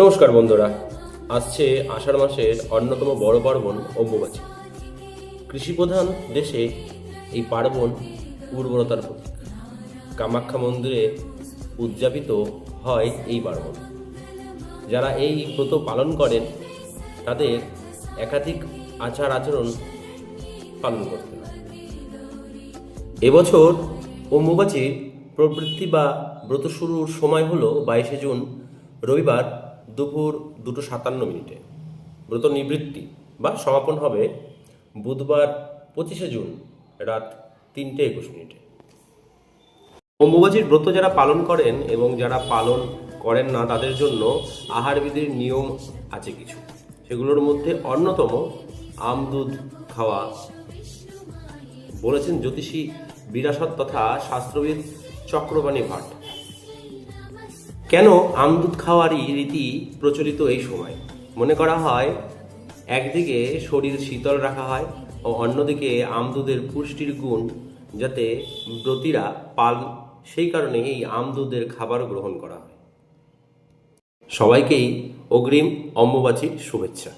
নমস্কার বন্ধুরা, আসছে আষাঢ় মাসের অন্যতম বড় পার্বণ অম্বুবাচী। কৃষিপ্রধান দেশে এই পার্বণ উর্বরতার প্রতীক। কামাখ্যা মন্দিরে উদযাপিত হয় এই পার্বণ। যারা এই ব্রত পালন করেন, তাদের একাধিক আচার আচরণ পালন করতে হয়। এবছর অম্বুবাচীর প্রবৃত্তি বা ব্রত শুরুর সময় হলো বাইশে জুন, রবিবার দুপুর দুটো সাতান্ন মিনিটে। ব্রত নিবৃত্তি বা সমাপন হবে বুধবার পঁচিশে জুন রাত তিনটে একুশ মিনিটে। অম্বুবাচীর ব্রত যারা পালন করেন এবং যারা পালন করেন না তাদের জন্য আহারবিধির নিয়ম আছে কিছু। সেগুলোর মধ্যে অন্যতম আম, দুধ খাওয়া। বলেছেন জ্যোতিষী বিরাসত তথা শাস্ত্রবিদ চক্রবাণী ভাট। কেন আমদুধ খাওয়ারই রীতি প্রচলিত এই সময়? মনে করা হয়, একদিকে শরীর শীতল রাখা হয় ও অন্যদিকে আমদুধের পুষ্টির গুণ যাতে ব্রতীরা পাল, সেই কারণে এই আমদুধের খাবার গ্রহণ করা হয়। সবাইকেই অগ্রিম অম্বুবাচীর শুভেচ্ছা।